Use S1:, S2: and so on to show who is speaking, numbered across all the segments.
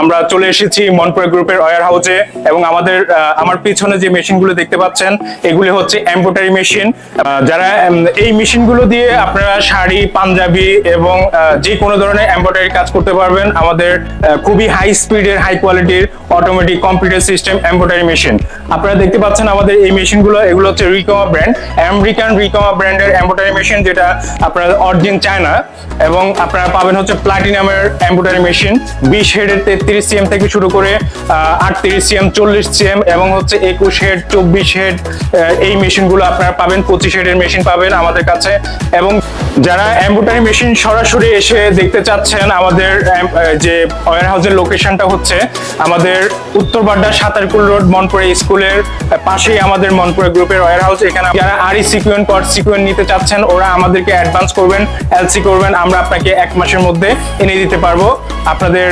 S1: আমরা চলে এসেছি মনপুরা গ্রুপের ওয়ার হাউসে এবং আমাদের আমার পিছনে যে মেশিনগুলো দেখতে পাচ্ছেন, এগুলি হচ্ছে এম্বোটারি মেশিন। যারা এই মেশিনগুলো দিয়ে আপনারা শাড়ি, পাঞ্জাবি এবং যে কোনো ধরনের এম্বোটারি কাজ করতে পারবেন। আমাদের খুবই হাই স্পিডের হাই কোয়ালিটির automatic computer system embroidery machine আপনারা দেখতে পাচ্ছেন আমাদের এই মেশিনগুলো, এগুলো হচ্ছে রিকমা ব্র্যান্ড আমেরিকান রিকমা ব্র্যান্ডের এম্বোটারি মেশিন যেটা আপনার অরিজিন চায়না এবং আপনারা পাবেন হচ্ছে প্লাটিনামের এম্বোটারি মেশিন বিশ হেডের তেত্রিশ সিএম থেকে শুরু করে আটত্রিশ সিএম চল্লিশ সিএম এবং হচ্ছে একুশ হেড চব্বিশ হেড এই মেশিনগুলো আপনারা পাবেন। পঁচিশ হেডের মেশিন পাবেন আমাদের কাছে। এবং যারা এম্বোটারি মেশিন সরাসরি এসে দেখতে চাচ্ছেন আমাদের যে ওয়ার হাউসের লোকেশনটা হচ্ছে আমাদের উত্তর বাড্ডা সাতারকুল রোড, মনপুরে স্কুলের পাশেই আমাদের মনপুরে গ্রুপের ওয়ার হাউস এখানে যারা আরই সিকুয়েন কট সিকুয়েন নিতে চাচ্ছেন, ওরা আমাদেরকে অ্যাডভান্স করবেন এলসি করবেন, আমরা আপনাকে এক মাসের মধ্যে এনে দিতে পারব। আপনাদের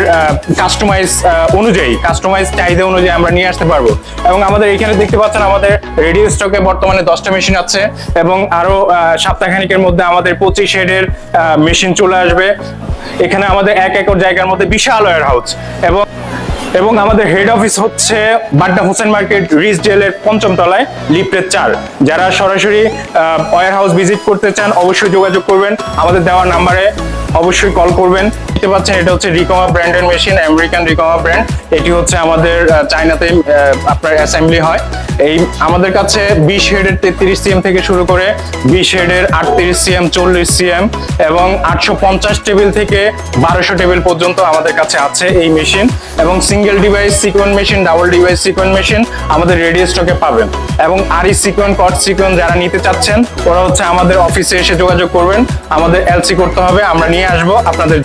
S1: কাস্টমাইজ অনুযায়ী কাস্টমাইজ চাহিদা অনুযায়ী আমরা নিয়ে আসতে পারব। এবং আমাদের এখানে দেখতে পাচ্ছেন আমাদের রেডিও স্টকে বর্তমানে দশটা মেশিন আছে এবং আরও সপ্তাহখানিকের মধ্যে আমাদের পঁচিশ হেডের মেশিন চলে আসবে। এখানে আমাদের এক একর জায়গার মধ্যে বিশাল ওয়ার হাউস এবং এবং আমাদের হেড অফিস হচ্ছে বাড্ডা হোসেন মার্কেট রিস জেলের পঞ্চম তলায়, লিফটের চার যারা সরাসরি ওয়ার হাউস ভিজিট করতে চান, অবশ্যই যোগাযোগ করবেন। আমাদের দেওয়া নাম্বারে অবশ্যই কল করবেন। দেখতে পাচ্ছেন, এটা হচ্ছে রিকমা ব্র্যান্ডের মেশিন আমেরিকান রিকমা ব্র্যান্ড এটি হচ্ছে আমাদের চায়নাতে আপনার অ্যাসেম্বলি হয়। এই আমাদের কাছে বিশ হেডের তেত্রিশ সিএম থেকে শুরু করে বিশ হেডের আটত্রিশ সিএম চল্লিশ সিএম এবং আটশো পঞ্চাশ টেবিল থেকে বারোশো টেবিল পর্যন্ত আমাদের কাছে আছে এই মেশিন এবং single device sequin machine double device sequin machine আমাদের রেডিও স্টকে পাবেন। এবং আরই সিকোয়েন কট সিকোয়েন যারা নিতে চাচ্ছেন, ওরা হচ্ছে আমাদের অফিসে এসে যোগাযোগ করবেন। আমাদের এলসি করতে হবে, আমরা নিয়ে আসব, আপনাদের